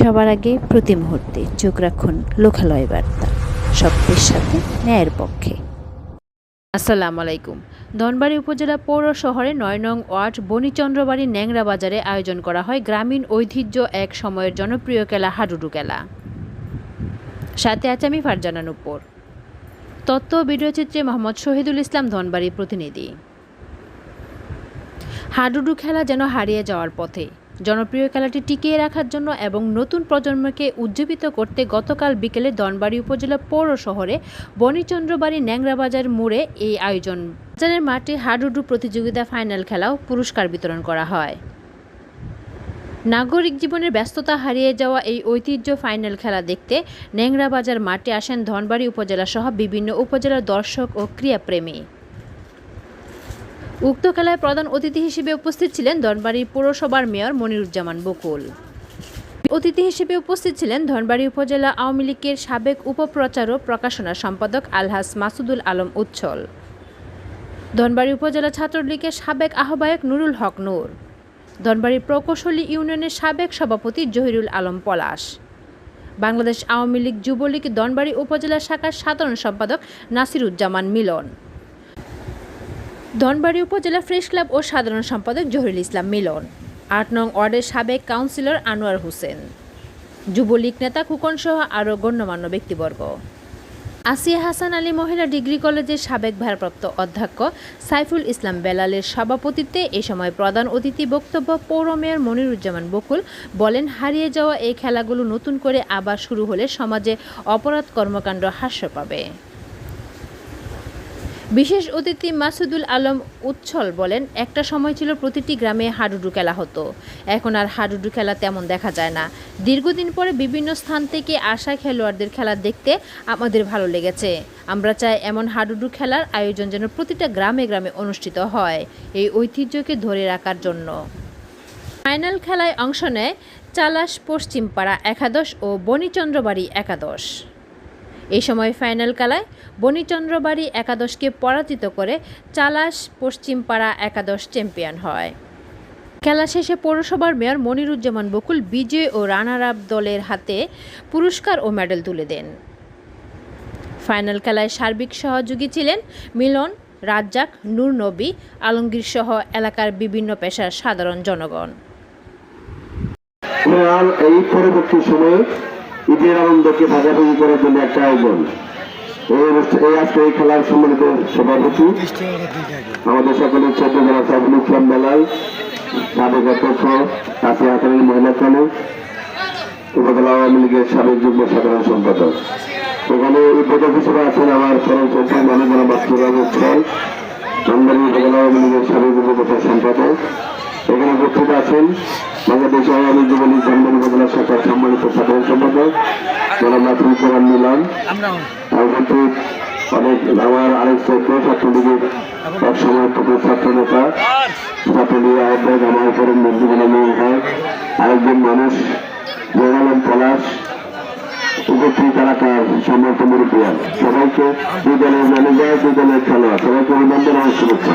সবার আগে প্রতি মুহূর্তে চোখ রাখুন লোকালয় বার্তা। সত্যের সাথে ন্যায়ের পক্ষে। আসসালামু আলাইকুম। ধনবাড়ী উপজেলা পৌর শহরে নয় নং ওয়ার্ড বনিচন্দ্রবাড়ি ন্যাংরা বাজারে আয়োজন করা হয় গ্রামীণ ঐতিহ্য এক সময়ের জনপ্রিয় খেলা হাডুডু খেলা সাথে আছে আমি ফারজানা নুপুর তথ্য ও ভিডিও চিত্রে মোহাম্মদ শহীদুল ইসলাম ধনবাড়ি প্রতিনিধি। হাডুডু খেলা যেন হারিয়ে যাওয়ার পথে জনপ্রিয় খেলাটি টিকিয়ে রাখার জন্য এবং নতুন প্রজন্মকে উজ্জীবিত করতে গতকাল বিকেলে ধনবাড়ি উপজেলা পৌর শহরে বনিচন্দ্রবাড়ি ন্যাংরাবাজার মোড়ে এই আয়োজন। বাজারের মাঠে হাডুডু প্রতিযোগিতা ফাইনাল খেলাও পুরস্কার বিতরণ করা হয়। নাগরিক জীবনের ব্যস্ততা হারিয়ে যাওয়া এই ঐতিহ্য ফাইনাল খেলা দেখতে ন্যাংরাবাজার মাঠে আসেন ধনবাড়ি উপজেলা সহ বিভিন্ন উপজেলার দর্শক ও ক্রীড়াপ্রেমী। উক্ত খেলায় প্রধান অতিথি হিসেবে উপস্থিত ছিলেন ধনবাড়ি পৌরসভার মেয়র মনিরুজ্জামান বকুল। অতিথি হিসেবে উপস্থিত ছিলেন ধনবাড়ি উপজেলা আওয়ামী লীগের সাবেক উপপ্রচার ও প্রকাশনা সম্পাদক আলহাস মাসুদুল আলম উচ্ছল। ধনবাড়ি উপজেলা ছাত্রলীগের সাবেক আহ্বায়ক নুরুল হক নূর। ধনবাড়ি প্রকৌশলী ইউনিয়নের সাবেক সভাপতি জহিরুল আলম পলাশ। বাংলাদেশ আওয়ামী লীগ যুবলীগ ধনবাড়ি উপজেলা শাখার সাধারণ সম্পাদক নাসিরুজ্জামান মিলন। ধনবাড়ি উপজেলা প্রেস ক্লাব ও সাধারণ সম্পাদক জহিরুল ইসলাম মিলন। আট নং ওয়ার্ডের সাবেক কাউন্সিলর আনোয়ার হোসেন। যুবলীগ নেতা খুকন সহ আরও গণ্যমান্য ব্যক্তিবর্গ। আসিয়া হাসান আলী মহিলা ডিগ্রি কলেজের সাবেক ভারপ্রাপ্ত অধ্যক্ষ সাইফুল ইসলাম বেলালের সভাপতিত্বে এ সময় প্রধান অতিথি বক্তব্য পৌর মেয়র মনিরুজ্জামান বকুল বলেন, হারিয়ে যাওয়া এই খেলাগুলো নতুন করে আবার শুরু হলে সমাজে অপরাধ কর্মকাণ্ড হ্রাস পাবে। বিশেষ অতিথি মাসুদুল আলম উচ্ছল বলেন, একটা সময় ছিল প্রতিটি গ্রামে হাডুডু খেলা হতো। এখন আর হাডুডু খেলা তেমন দেখা যায় না। দীর্ঘদিন পরে বিভিন্ন স্থান থেকে আসা খেলোয়াড়দের খেলা দেখতে আমাদের ভালো লেগেছে। আমরা চাই এমন হাডুডু খেলার আয়োজন যেন প্রতিটা গ্রামে গ্রামে অনুষ্ঠিত হয়। এই ঐতিহ্যকে ধরে রাখার জন্য। ফাইনাল খেলায় অংশ নেয় চালাস পশ্চিমপাড়া একাদশ ও বনিচন্দ্রবাড়ি একাদশ। এই সময় ফাইনাল খেলায় বনিচন্দ্রবাড়ি একাদশকে পরাজিত করে চালাস পশ্চিমপাড়া একাদশ চ্যাম্পিয়ন হয়। খেলা শেষে পৌরসভার মেয়র মনিরুজ্জামান বকুল বিজয় ও রানার আপ দলের হাতে পুরস্কার ও মেডেল তুলে দেন। ফাইনাল খেলায় সার্বিক সহযোগী ছিলেন মিলন, রাজ্জাক, নূর নবী, আলমগীর সহ এলাকার বিভিন্ন পেশার সাধারণ জনগণ। এই পরবর্তী সময়ে ঈদের আনন্দকে ভাগাভাগি করার জন্য একটা আয়োজন। এই আজকে এই খেলার সম্মানিত সভাপতি, আমাদের সকলের জেলা সাবুল ইসলাম বেলাল, সাবেক অধ্যক্ষ কাশি হাসানের মহিলা কলেজ উপজেলা আওয়ামী লীগের সাবেক যুগ্ম সাধারণ সম্পাদক। এখানে উদ্বোধক হিসেবে আছেন আমার পরম শ্রদ্ধা মানবনা উপজেলা আওয়ামী লীগের সাবেক উপপ্রচার সম্পাদক। এখানে উপস্থিত আছেন বাংলাদেশ আওয়ামী যুবলীগ ধর্মের উপজেলা শাখার সম্মানিত সাধারণ সম্পাদক জনাব নাসরুজ্জামান মিলান। আর উপস্থিত অনেক আমার আরেক চৈত্র ছাত্রলীগের এক সময় থেকে ছাত্র নেতা ছাত্রলীগ আহ্বায়ক আমার উপরে মন্দির হয়। আরেকজন মানুষ জয়নালম পলাশ উপস্থিত এলাকার সম্মানিত মুরব্বিয়ান সবাইকে দুই দলের ম্যানেজার দুই দলের খেলোয়াড়। সবাইকে অভিনন্দন এবং শুভেচ্ছা।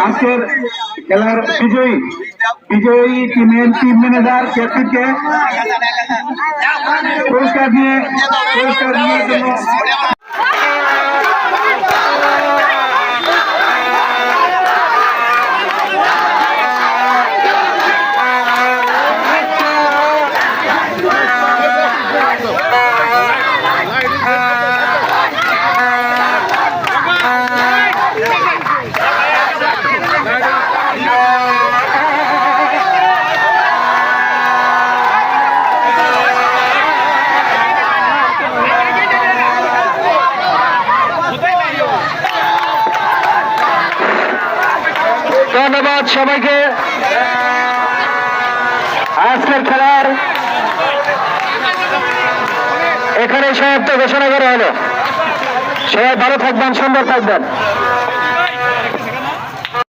আজকের খেলার বিজয়ী বিজয়ী টিমের টিম ম্যানেজার ক্যাপ্টেনকে পুরস্কার দিয়ে পুরস্কার দেওয়ার জন্য ধন্যবাদ সবাইকে। আজকের খেলার এখানে সমাপ্ত ঘোষণা করা হলো। সবাই ভালো থাকবেন সুন্দর থাকবেন।